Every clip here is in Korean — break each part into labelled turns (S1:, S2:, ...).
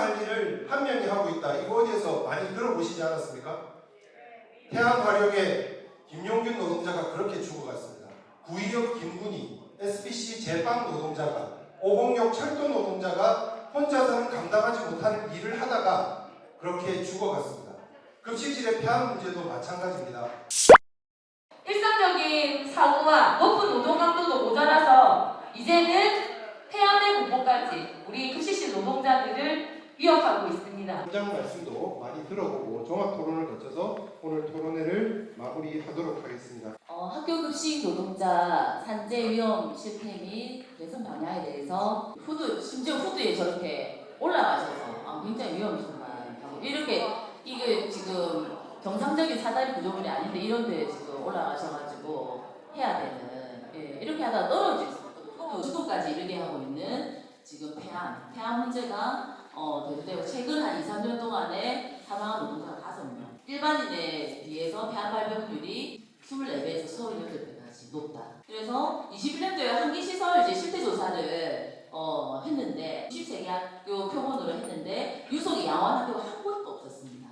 S1: 할 일을 한 명이 하고 있다. 이거 어디에서 많이 들어보시지 않았습니까? 태안 화력의 김용균 노동자가 그렇게 죽어갔습니다. 구의역 김군희, SPC 제빵 노동자가, 오공역 철도 노동자가 혼자서는 감당하지 못하는 일을 하다가 그렇게 죽어갔습니다. 급식실의 폐암 문제도 마찬가지입니다.
S2: 일상적인 사고와 높은 노동 강도도 모자라서 이제는 폐암의 공포까지 우리 급식실 노동자들을 위협하고 있습니다.
S1: 현장 말씀도 많이 들어보고 종합 토론을 거쳐서 오늘 토론회를 마무리하도록 하겠습니다.
S2: 어, 학교 급식 노동자 산재 위험 실태 및 개선 방향에 대해서 후드 심지어 후드에 저렇게 올라가셔서 아, 굉장히 위험이구나 이렇게 이게 지금 정상적인 사다리 구조물이 아닌데 이런 데 지금 올라가셔가지고 해야 되는 예, 이렇게 하다 있고 죽음까지 이르게 하고 있는 폐암 폐암 문제가 어, 대두되고 최근 한 2, 3년 동안에 사망한 노동자가 5명 일반인에 비해서 폐암 발병률이 24배에서 38배까지 높다. 그래서 21년도에 한기시설 이제 실태조사를 어, 했는데 60세 학교 표본으로 했는데 유속이 양호한 학교가 한 곳도 없었습니다.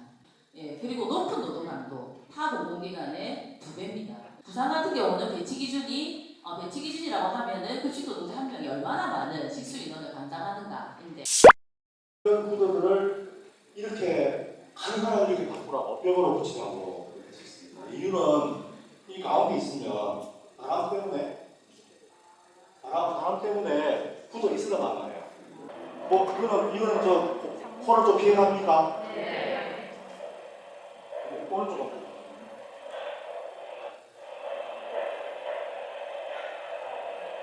S2: 예, 그리고 높은 노동강도 타 공공기관의 두 배입니다. 부산 같은 경우는 배치 기준이 어, 배치 기준이라고 하면은 급식 노동자 한 명이 얼마나 많은 식수 인원을 감당하는가인데
S3: 이런 구도들을 이렇게 이렇게 바꾸라고 벽으로 붙이라고 했습니다. 이유는 이 가운데 있으면 바람 때문에 바람, 바람 때문에 구도 있으란 말이에요. 뭐 그거는 이거는 저 코- 코를 좀 피해갑니까? 네. 오른쪽은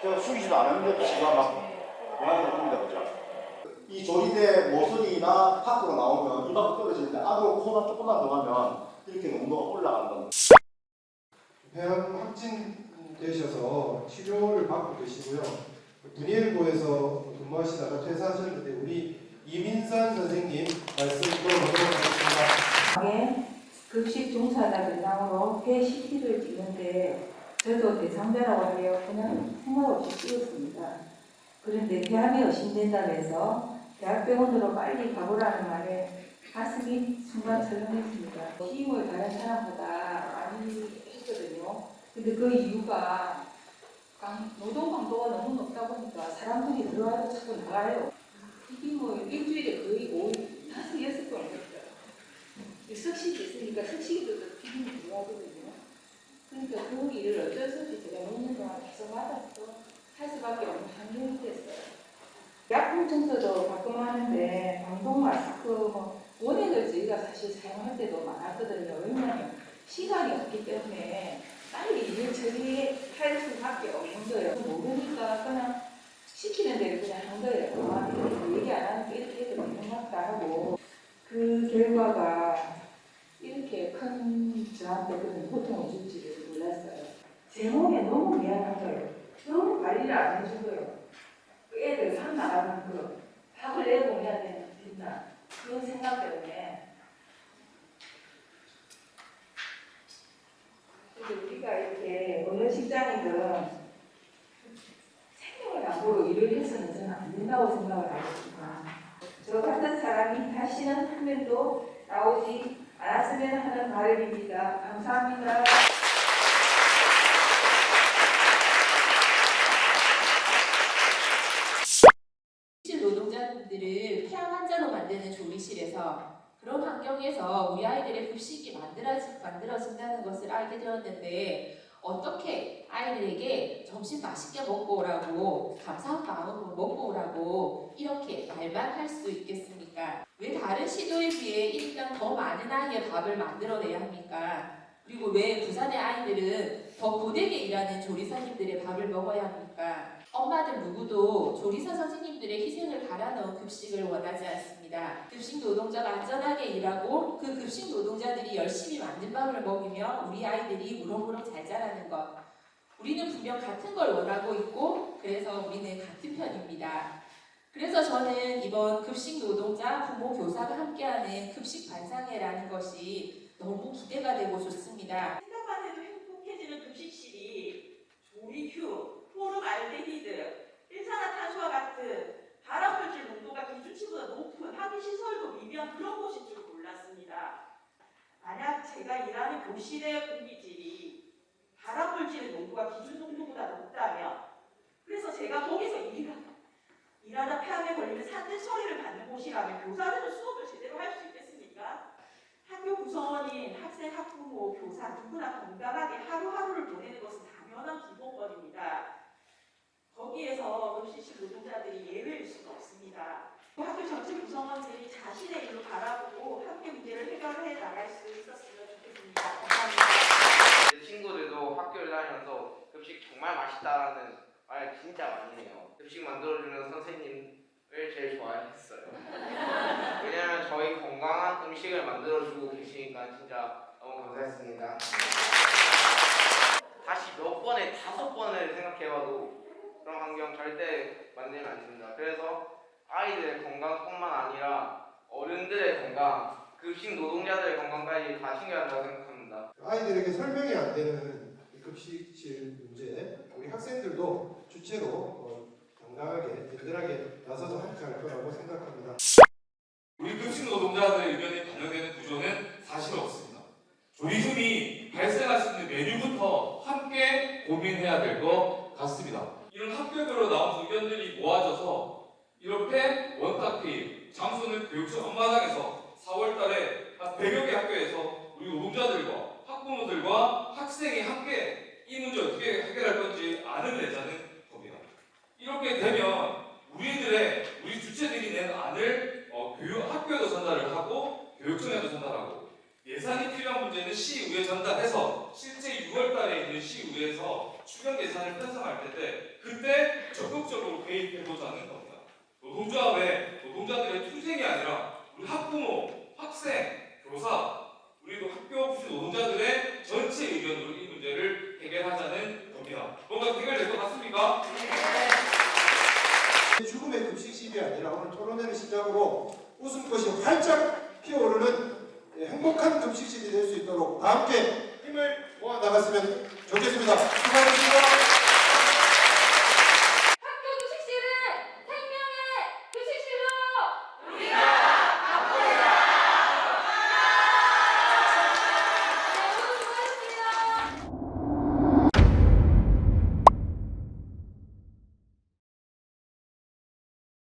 S3: 제가 숙이지도 않았는데 지금 막 모양이 됩니다, 그죠? 이 조리대 모서리나 밖으로 나오면 이만큼 떨어지는데 안으로 코나 조금만 더 가면 이렇게 농도가 올라간다는
S1: 폐암 확진되셔서 치료를 받고 계시고요. 분일고에서 근무하시다가 퇴사하셨는데 우리 이민선 선생님 말씀 들어보도록 하겠습니다.
S4: 급식 종사자 대상으로 폐 CT를 찍는데 저도 대상자라고 하여 그냥 생각 없이 찍었습니다. 그런데 폐암이 의심된다면서 대학병원으로 빨리 가보라는 말에 가슴이 순간 철렁했습니다. 힘을 다른 사람보다 많이 했거든요. 근데 그 이유가 강- 노동 강도가 너무 높다 보니까 사람들이 들어와도 자꾸 나가요. 튀김을 일주일에 거의 5일, 다섯 여섯 번 했어요. 석식이 있으니까 석식이도 튀김이 들어가거든요. 그러니까 그 일을 어쩔 수 없이 제가 몇년동안 계속 맡아서 할 수밖에 없는 환경이 됐어요. 청소도 가끔 하는데 방독 마스크 뭐 원액을 저희가 사실 사용할 때도 많았거든요. 왜냐하면 시간이 없기 때문에 빨리 일을 처리할 수밖에 없는 거예요. 모르니까 그냥 시키는 대로 그냥 한 거예요. 아, 얘기 안 하니까 이렇게 해도 되는 것 같다 하고 그 결과가 이렇게 큰 저한테 그런 고통을 줄지를 몰랐어요. 제 몸에 너무 미안한 거예요. 너무 관리를 안 해준 거예요. 그 애들 산 나가는 거 내보내야 되는 된다. 그런 생각 때문에 우리가 이렇게 어느 직장이든 생명을 담보로 일을 해서는 저는 안 된다고 생각을 하겠습니다. 저 같은 사람이 다시는 한 명도 나오지 않았으면 하는 바람입니다. 감사합니다.
S2: 실 노동자분들을 폐암 환자로 만드는 조리실에서 그런 환경에서 우리 아이들의 급식이 만들어진다는 것을 알게 되었는데 어떻게 아이들에게 점심 맛있게 먹고 오라고 감사한 마음으로 먹고 오라고 이렇게 말만 할 수 있겠습니까? 왜 다른 시도에 비해 일단 더 많은 아이의 밥을 만들어내야 합니까? 그리고 왜 부산의 아이들은 더 고되게 일하는 조리사님들의 밥을 먹어야 합니까? 엄마들 누구도 조리사 선생님들의 희생을 갈아넣은 급식을 원하지 않습니다. 급식 노동자가 안전하게 일하고 그 급식 노동자들이 열심히 만든 밥을 먹이며 우리 아이들이 무럭무럭 잘 자라는 것. 우리는 분명 같은 걸 원하고 있고 그래서 우리는 같은 편입니다. 그래서 저는 이번 급식 노동자 부모 교사가 함께하는 급식 반상회라는 것이 너무 기대가 되고 좋습니다.
S5: 생각만 해도 행복해지는 급식실이 조리휴, 포름 알데히드, 일산화탄소와 같은 발암물질 농도가 기준치보다 높은 항이 시설도 미비한 그런 곳인 줄 몰랐습니다. 만약 제가 일하는 교실의 공기질이 발암물질의 농도가 기준 농도보다 높다면 그래서 제가 거기서 일하, 일하다 폐암에 걸리면 산재 처리를 받는 곳이라면 교사들은 수업을 제대로 할 수 있겠습니까? 학교 구성원인 학생, 학부모, 교사 누구나 건강하게 하루하루를 보내는 것은 당연한 기본권입니다. 거기에서 급식실 노동자들이 예외일 수는 없습니다. 학교 전체 구성원들이 자신의 일로 바라보고 학교 문제를 해결해 나갈 수 있었으면 좋겠습니다. 감사합니다.
S6: 제 친구들도 학교를 다니면서 급식 정말 맛있다라는 말 진짜 많이 해요. 급식 만들어주는 선생님을 제일 좋아했어요. 왜냐면 저희 건강한 음식을 만들어주고 계시니까 진짜 너무 감사했습니다. 다시 몇 번에 다섯 번을 생각해봐도 그런 환경 절대 만들면 안 됩니다. 그래서 아이들의 건강뿐만 아니라 어른들의 건강, 급식 노동자들의 건강까지 다 챙겨야 한다고 생각합니다.
S1: 아이들에게 설명이 안 되는 이 급식실 문제, 우리 학생들도 주체로 어, 당당하게 든든하게 나서서 함께 할 거라고 생각합니다.
S7: 우리 급식 노동자들의 의견이 반영되는 구조는 사실 없습니다. 조리흠이 발생할 수 있는 메뉴부터 함께 고민해야 될 것 같습니다. 이런 학교별로 나온 의견들이 모아져서 이렇게 원탁 회의, 장소는 교육청 앞마당에서 4월달에 한 100여 개 학교에서 우리 노동자들과 학부모들과 학생이 함께 이 문제 어떻게 해결할 건지 안을 내자는 겁니다. 이렇게 되면 우리들의 우리 주체들이 낸 안을 어, 교육 학교에도 전달을 하고 교육청에도 전달하고 예산이 필요한 문제는 시의회에 전달해서 실제 6월달에 있는 시의회에서 추경 예산을 편성할 텐데 그때 적극적으로 개입해보자 는 겁니다. 노동조합 외 노동자들의 투쟁이 아니라 우리 학부모, 학생, 교사 우리도 학교 노동자들의 전체 의견으로 이 문제를 해결하자는 겁니다. 뭔가 해결될 것 같습니까?
S1: 죽음의 급식실이 아니라 오늘 토론회를 시작으로 웃음꽃이 활짝 피어오르는 행복한 급식실이 될 수 있도록 다 함께 힘을 모아 나갔으면 좋겠습니다. 수고하셨습니다.